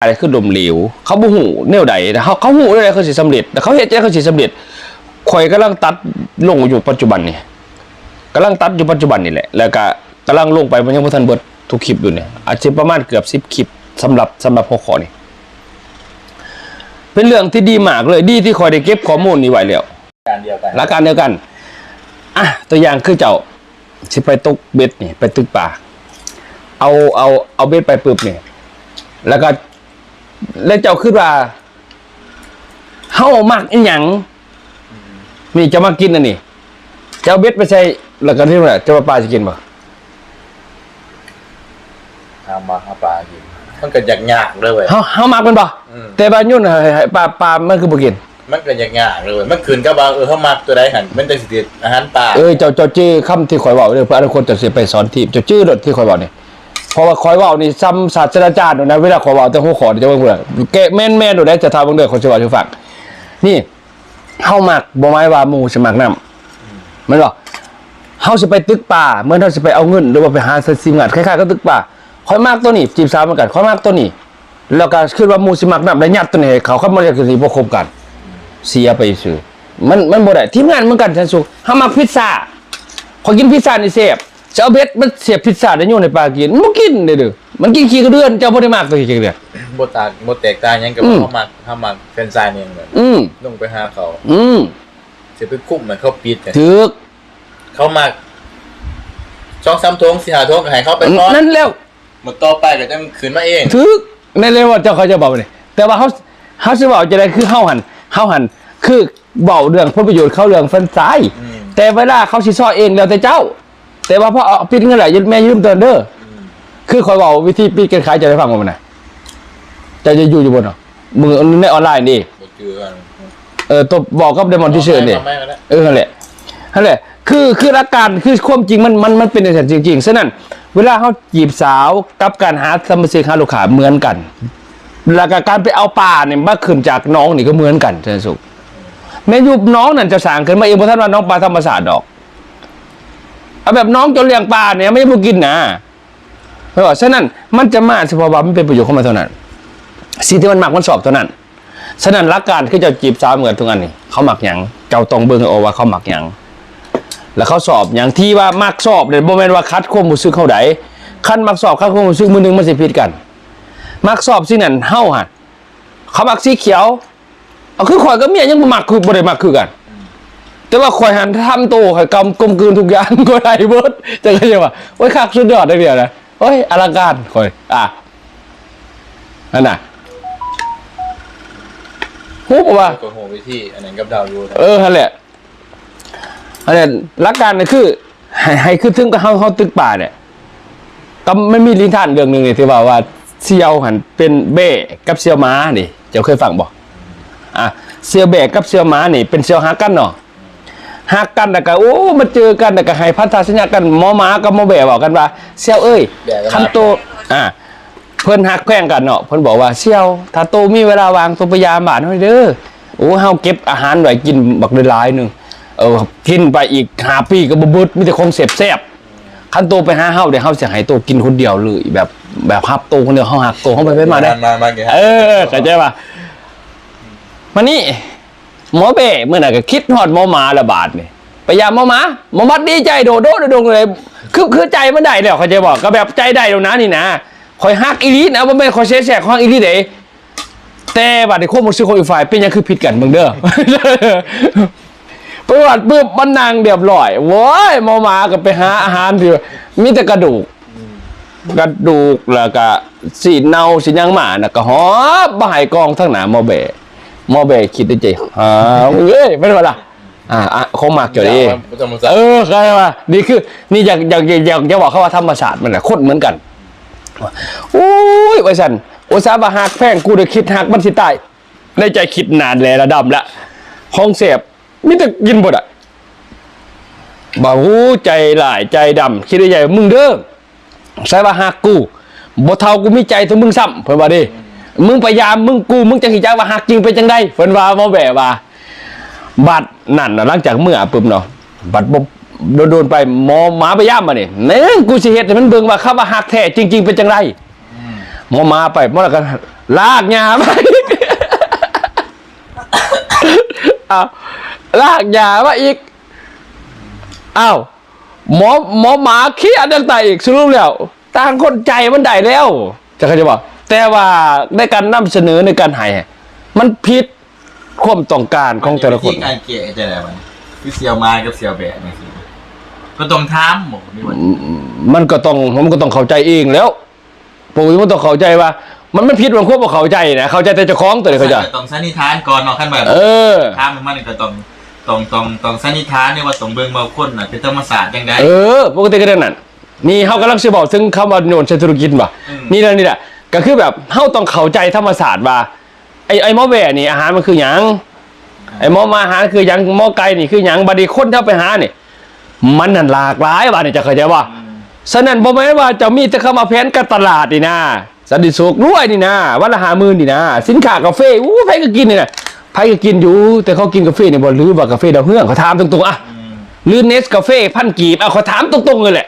อะไรคือลมเหลว เขาบ่หูแนวใดแต่เขาเขาหูแนวใดเขาสิสำเร็จแต่เขาเฮ็ดจังไดเขาสิสำเร็จข่อยกำลังตัดลงอยู่ปัจจุบันนี่กำลังตัดอยู่ปัจจุบันนี่แหละแล้วก็กำลังลงไปมันยังบ่ทันเบิดทุกคลิปอยู่เนี่ยอาจจะประมาณเกือบ10คลิปสำหรับสำหรับหัวข้อนี่เป็นเรื่องที่ดีมากเลยดีที่คอยได้เก็บข้อมูลนี้ไว้แล้วการเดียวกันหลักการเดียวกันอะตัวอย่างคือเจ้าสิไปตกเบ็ดนี่ไปตึกป่าเอาเอาเอาเบ็ดไปปึ๊บนี่แล้วก็ แล้วเจ้าขึ้นว่าเฮามักอีหยังนี่จะมากินอันนี้เจ้าเบ็ดไปใส่แล้วก็ที่ว่าเจ้าว่าปลาจะกินบ่ทำมาหาปลากินมันก็ยากยากๆเลยเว้ยเฮาเฮามักมันบ่อืมแต่บายุ่นให้ให้ปลาปลามันคือบ่กินมันก็ยากยากๆเลยเว้ยมันคืนก็บางเออเขามักตัวใดหันมันจะสิเด็ดอาหารป่าเอ้ยเจ้าเจ้าชื่อคำที่ข่อยเว้าเด้อเพื่ออนาคตจะสิไปสอนทีมเจ้าชื่อรถที่ข่อยเว้านี่เพ ราะว่าข่อยว้านี่ซ้ำศาสตราจารย์อยู่นะเวลาขอว้าแต่หัวขอจะเบิ่งพุ่นน่ะแกแม่นๆดูได้จะทาเบิ่งเด้อคนสิเว้าให้ฟังนี่เฮาหมักบ่หมายว่าหมูสมักน้ำม่นบ่เฮาสิไปตึกป่าเมื่อเฮาสิไปเอาเงินหรือว่าไปหาสิมงัดคล้ายๆกับตึกป่าข่อยมักตัวนี้จีบสาวเหมือนกันข่อยมักตัวนี้แล้วก็คิดว่ามูสิมักน้ำแล้ยัดตัวนี้เขาเข้ามาเรียกสิบ่คบกัน เสียไปซื่อมันมันบ่ได้ทีมงานเหมือนกันฉันสุขเฮามักพิซซ่าขอกินพิซซ่านี่เสีย บจะเอาเบ็ดมันเสียบพิซซ่าได้อยู่ในปลากินมันบ่กินเด้อเด้อมันกินขี้กระเดือนเจ้าบ่ได้มากตัวขี้กระเดือน บตากบแตกตางหยังกับอืม เขามักเขามักแฟนซายเนี่ยเลยอืมลงไปหาเขาอืมจะไปคุ้มเหมือนเขาปิดกันถึกเขามักช่องซ้ำทงสี่หาทงก็ให้เขาไปทอดนั่นแล้ว หมดต่อไปก็จะคืนมาเองถึกนั่นเลยว่าเจ้าเขาจะบอกนี่แต่ว่าเฮาเฮาสิเว้าจะได้คือเฮาหันเฮาหันคือเว้าเรื่องผลประโยชน์เขาเรื่องฟันซ้าย อืมแต่เวลาเขาสิซ้อเองแล้วแต่เจ้า แต่ว่าพอเอาปิดเงินไหลแม่ยืมเตือนเด้ออคือคอยเว้าวิธีปิดการขายจะได้ฟังบ่มันน่ะเจะจะอยู่อยู่บนเนาะมือในออนไลน์นี่บเจอกันเออตัวบอกกับเดมอนที่เชิญนี่อาไม่ก็ได้เออนั่นแหละนั่นแหละ คือคืออาการคือความจริงมันมันมันเป็นอย่างนั้นจริงๆฉะนั้น เวลาเขาจีบสาวกับการหาสมาชิกหาลูกค้าเหมือนกันแล้วก็การไปเอาปลาเนี่ยมาขึ้นจากน้องนี่ก็เหมือนกันเจนสุขแม่ยุบน้องนั่นจะสั่งขึ้นมาเองเพราะท่านว่าน้องปลาธรรมศาสตร์ดอก เอาแบบน้องจนเลี้ยงปลาเนี่ยไม่ได้พูกินนะเพราะฉะนั้นมันจะมาเฉพาะว่ามันเป็นประโยชน์เข้ามาเท่านั้นสิ่งที่มันหมักมันสอบเท่านั้นฉะนั้นหลักการคือเจ้าจีบสาวเหมือนทุกอันนี่เขาหมักหยังเจ้าต้องเบิ่งเอว่าเขาหมักหยังแล้วเขาสอบอย่างที่ว่ามักสอบเนี่ยบ่แม่นว่าคัดความรู้สึกเขาใดคันมักสอบคัดความรู้สึกมือหนึ่งมันสิผิดกัน มักสอบสินั่นเฮาหันเขามักสีเขียวเอาคือข่อยกับเมียยังบ่มักคือบ่ได้มักคือกัน แต่ว่าข่อยหันทำโตข่อยกำกลมกลืนทุกอย่างก็ได้เบิดจะก็ยังว่าโอ้ยคักสุดยอดได้เดียวนะโอ้ยอลังการข่อย อะนั่นน่ะฮู้บ่ว่าก็โหวิธีอันนั้นกับดาวยูนะเออนั่นแหละอันนี้รักการเนี่ยคือให้ให้คือถึงกับเฮาเฮาตึกป่าเนี่ย ก็ไม่มีลินทานเรื่องหนึงนี่ที่ว่าว่าเซียวหันเป็นเบ้กับเซียวม้านี่ เจ้าเคยฟังบ่อะเซียวเบ้กับเซียวม้านี่ เป็นเซียวฮักกันเนาะ ฮักกันแล้วก็โอ้มาเจอกันแล้วก็ให้พันธสัญญากันหมอม้ากับหมอเบ้บอกกันว่าเซียวเอ้ยคันโตอะเพิ่นฮักแพงกันเนาะเพิ่นบอกว่าเซียวถ้าโตมีเวลาวางตัวพยายามบาดให้เด้อโอ้เฮาเก็บอาหารไว้กินบักหลายๆหนึงเออกินไปอีกหาปีก็บ่เบิดมีแต่ของแซ่บๆคันโตไปหาเฮาเดี๋ยวเฮาสิให้โตกินคนเดียวเลยแบบแบบฮับโตคนเดียวเฮาหักโตเฮาไปไปมาได้มามาเกี่ยเออเข้าใจป่ะมานี่ หมอเบ้เมื่อไหร่ก็คิดฮอดหมอหมาละบาทนี่พยายามหมอหมาหมอมัดดีใจโดดโดดโดดเลย คือคือใจมันได้แล้วเขาใจบอกก็แบบใจได้แล้วนะนี่นะคอยฮักอีลีนะบ่แม่คอยแซ่ๆคอยฮักอีลีเด้แต่บัดในข้อมูลซื้อของอีกฝ่ายเป็นยังคือผิดกันเบิ่งเด้อไปวัดปุ๊บมันนางเรียบร้อยโว้ยหมอมาก็ไปหาอาหารที่มีแต่กระดูก กระดูกแล้วก็สีเน่าสียังหมาน่ะก็หอบบ่ายกองทั้งหนาหมอเบะ มอเบะคิดในใจหาเอ้ยไม่รู้ล่ะอ่าอะคงมากเกี่ยวดีพุทธมศักเอดิ์อใช่ป่ะนี่คือ นี่อยากอยากอยากอยากอยากบอกเขาว่าธรรมศาสตร์มันแหละโคตรเหมือนกันโอ้ยว่าสันโอซาบะหักแพงกูได้คิดหักมันสิตายในใจคิดนานแล้วระดับละห้องเสพมิแต่กินบดอะบ่หูใจหลายใจดำคิดได้ใหญ่มึงเด้อใส่ว่าหักกูบ่เท่ากูมีใจถึงมึงซ้ำเพิ่นว่าดิ มึงพยายามมึงกูมึงจะหิจักว่าหักจริงเป็นจังไดเพิ่นว่าบ่แบว่าบัตรนั่นน่ะหลังจากเมื่อปุ๊บเนาะบัตรบ่โดนๆไปหมอหมาไปย่ามมาเนี่ยเน่กูสิเฮ็ดให้มันเบิ่งว่าคำว่าหักแท้จริง ๆ เป็นจังไรหมอหมาไปหมอแล้วก็ลากยามาอีกอ้าวลากยามาอีกอ้าวหมอหมอหมาเครียดเรื่องตายอีกสรุปแล้วต่างคนใจมันได้แล้วจะเข้าใจบ่ แต่ว่าในการนำเสนอในการให้อะมันผิดความต้องการของแต่ละคนที่การเกลี่ยจะอะไรมันคือเสียวไม้กับเสียวแบะนี่สิก็ต้องถามหมอนี่ว่ามันก็ต้องมันก็ต้องเข้าใจเองแล้วผมมันต้องเข้าใจว่า มันไม่ผิดมันควบว่าเข้าใจนะเข้าใจแต่เจ้าของตัวเลยเข้าใจก็ต้องสันนิษฐานก่อนเนาะขั้นแบบเออถามมันก็ต้องต้องต้องต้องสันนิษฐานเนี่ยว่าต้องเบิ่งว่าคนน่ะเป็นธรรมศาสตร์จังไดเออปกติก็ได้นั่นนี่เฮากำลังสิบอกถึงคำว่าโยนเชิงธุรกิจว่ะอืมนี่แหละนี่แหละ ก็คือแบบเฮาต้องเข้าใจธรรมศาสตร์ว่าไอ้ไอ้หมอแหวนี่อาหารมันคือหยังไอ้หมอมาอาหารคือหยังหมอไก่นี่คือหยังบัดนี้คนที่เอาไปหานี่มันนั่นหลากหลายว่านี่จะเข้าใจว่าฉะนั้นบ่แม่นว่าจะมีแต่เข้ามาแพนกับตลาดนี่นะสันติสุขด้วยนี่นะวันละหาหมื่นนี่นะสินค้ากาแฟอู้ไผก็กินนี่นะไผก็กินอยู่ แต่เขากินกาแฟนี่บ่ลือว่ากาแฟดาวเฮืองเขาถามตรงๆอะอืมหรือเนสกาแฟพันกีบอะเขาถามตรงๆเลยแหละ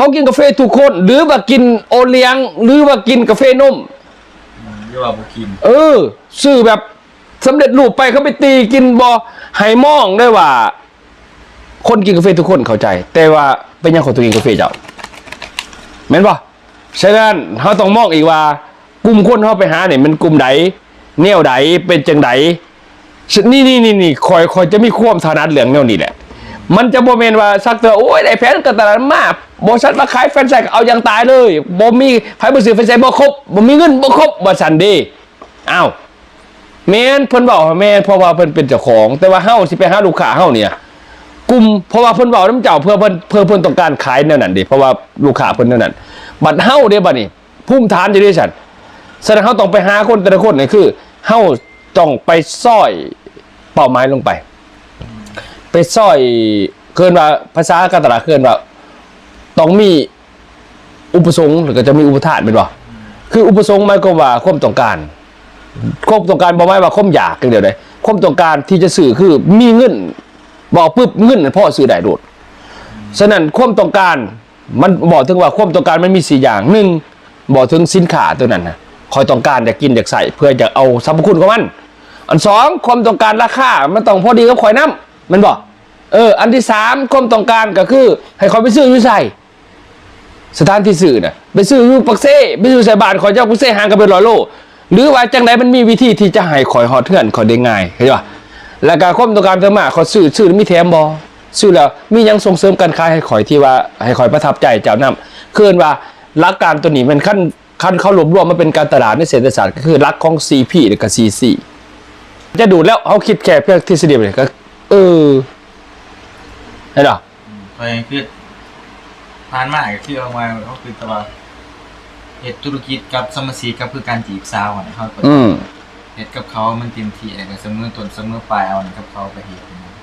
เขากินกาแฟทุกคน หรือว่ากินโอเลี้ยง หรือว่ากินกาแฟนมเรียกว่าบุคิมเออซื้อแบบสำเร็จรูปไปเขาไปตีกินบอให้มองได้ว่า คนกินกาแฟทุกคนเข้าใจ แต่ว่าเป็นยังของตัวเองกาแฟเจ้าแม่นปะฉะนั้นเขาต้องมองอีกว่า กลุ่มคนเขาไปหาเนี่ยมันกลุ่มใดแนวใดเป็นจังใดนี่นี่นี่นี่คอยคอยจะมีความถนัดเหลืองแนวนี้แหละ มันจะโมเมนว่าสักเตอโอ้ยได้แฟนกันตลาดมากบอชัดมาขายแฟนไซกเอาอย่างตายเลยบ่มีไผบ่ซื้อแฟนไซบ่ครบบ่มีเงินบ่ครบบ่สันดีอ้าวแมนเพิ่นบอกว่าแมนเพราะว่าเพิ่นเป็นเจ้าของ แต่ว่าเฮาสิไปหาลูกค้าเฮาเนี่ยกลุ่มเพราะว่าเพิ่นเว้าน้ำเจ้าเพื่อเพิ่นเพื่อเพิ่นต้องการขายแนวนั้นดิเพราะว่าลูกค้าเพิ่นแนวนั้น บัดเฮาเด้บัดนี้ภูมิฐานอยู่ด้ฉันแสดงเฮาต้องไปหาคนแต่ละคนนี่คือเฮาต้องไปซ้อยเป้าหมายลงไป ไปซ้อยเกินว่าภาษาการตลาดเกินว่าต้องมีอุปสงค์หรือก็จะมีอุปทานเป็นบ่คืออุปสงค์หมายความว่าความต้องการความต้องการบอกไม่ว่าความอยากอย่างเดียวเลยความต้องการที่จะสื่อคือมีเงินบอกปุ๊บเงินพ่อซื้อได้โดดฉะนั้นความต้องการมันบอกถึงว่าความต้องการมันมีสี่อย่างหนึ่งบอกถึงสินค้าตัวนั้นนะคอยต้องการอยากกินอยากใส่เพื่อจะเอาสรรพคุณของมัน อันสองความต้องการราคามันต้องพอดีกับคอยน้ำ มันบอกเออ อันที่สามความต้องการก็คือ ให้คอยไปซื้อยูใส่สถานที่ซื้อน่ะไปซื้อยูปักเซ่ไปซื้อใส่บาทขอยเจ้าปักเซ่ห่างกันเป็นร้อยโล หรือว่าจังไดมันมีวิธีที่จะให้ข่อยฮอดเทือนข่อยได้ง่ายเข้าใจป่ะแล้วก็ความต้องการเติมมาข่อยซื้อซื้อแล้วมีแถมบ่ซื้อแล้วมียังส่งเสริมการขาให้ข่อยที่ว่าให้ข่อยประทับใจเจ้านํคืออนว่าหลักการตัวนี้มันขั้นขั้นเข้ารวบรวมมันเป็นการตลาดในเศรษฐศาสตร์ก็คือหลักของ CP และก็ CC จะดูแล้วเขาคิดแค่เพียงทฤษฎีเลยก็ เออเห็นหรอเพราะงั้นคือผ่านมาก็คือเอามาเขาคือแตัวาเหตุธุรกิจกับสมาชิกกับคือการจีบสาวอะนะเขาก็อืมเฮ็ดกับเขามันเต็มที่แล้วก็เสมอต้นเสมอปลายเอานะกับเขาไปเฮ็ดนะอื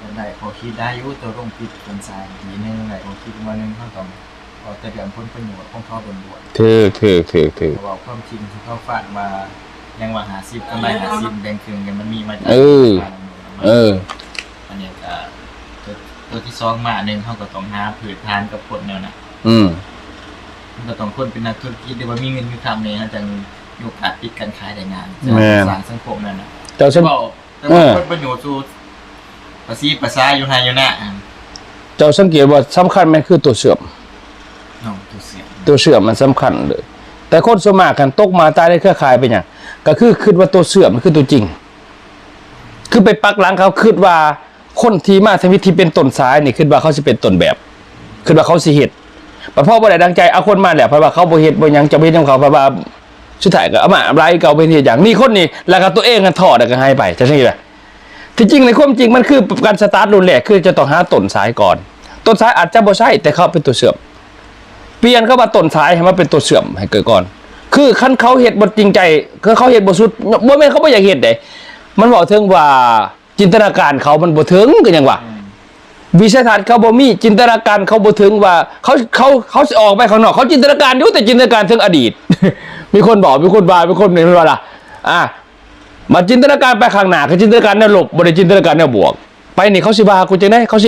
ก็ได้พอคิดได้อยู่ตัวลงผิดเป็นสายทีหนึงได้พอคิดว่าหนึงเขาต้องพอแต่เดือนผลประโยชน์ของเขาเป็นบวชถือถือถือถือเขาบอกความจริงที่เขาฝากมายังว่าหาซิบก็ไม่หาซิบแบ่งครึ่งกันมันมีมาจากเออ เออ อันเนี้ยก็ตัวตัวที่สองมาหนึ่งเขาก็ต้องหาผืนทานกับคนเนี่ยนะอืมมันก็ต้องคนเป็นนักธุรกิจหรือว่ามีเงินมีคำเนี่ยนะจังมีโอกาสปิดการขายได้งานแม่นสร้างสังคมนั่นนะ เจ้าฉัน บอกแต่เอว่าอคนประโยชน์สู่ ภาษีภาษาอยู่ไฮอยู่นะเจ้าสังเกตว่าสำคัญมันคือตัวเสื่อมน้องตัวเสียงตัวเสื่อมมันสำคัญเลยแต่คนสวนมากกันตกมาตายในเครือข่ายเป็นอย่างก็คือคิดว่าตัวเสื่อมมันคือตัวจริง คือไปปักหลังเขาคิดว่าคนที่มาทวิธีเป็นต้นสายนี่คิดว่าเขาสิเป็นต้นแบบคิดว่าเขาสิเฮ็ดแต่พ่อบ่ได้ดังใจเอาคนมาแหละเพราะว่าเขาบ่เฮ็ดบ่หยังจะไปเฮ็ดของเขาเพราะว่าสุดท้ายก็เอามาอะไรเก่าเป็นเฮ็ดอย่างนี่คนนี้แล้วก็ตัวเองกันถอดแล้วก็ให้ไปจะใช่ไหม ที่จริงในความจริงมันคือการสตาร์ทรุ่นแรกคือจะต้องหาต้นสายก่อน ต้นสายอาจจะบ่ใช่แต่เขาเป็นตัวเสื่อม เปลี่ยนเข้ามาต้นสายให้มันเป็นตัวเสื่อมให้เกิดก่อน คือขั้นเขาเห็ดบทจริงใจคือเขาเห็ดบทสุดบ่แม่นเขาบ่อยากเห็ดเด้มันบอกถึงว่าจินตนาการเขามันบ่ถึงก็ยังว่าวิสัยทัศน์เขาบ่มีจินตนาการเขาบ่ถึงว่าเขาเขาเขาออกไปข้างนอกเขาจินตนาการอยู่แต่จินตนาการถึงอดีต มีคนบอกมีคนบามีคนหนึ่งว่าล่ะอะ มาจินตนาการไปข้างหน้าคือจินตนาการแนวลบบริจินตนาการแนวบวก ไปนี่เขาสิว่ากูจังได้เขาสิ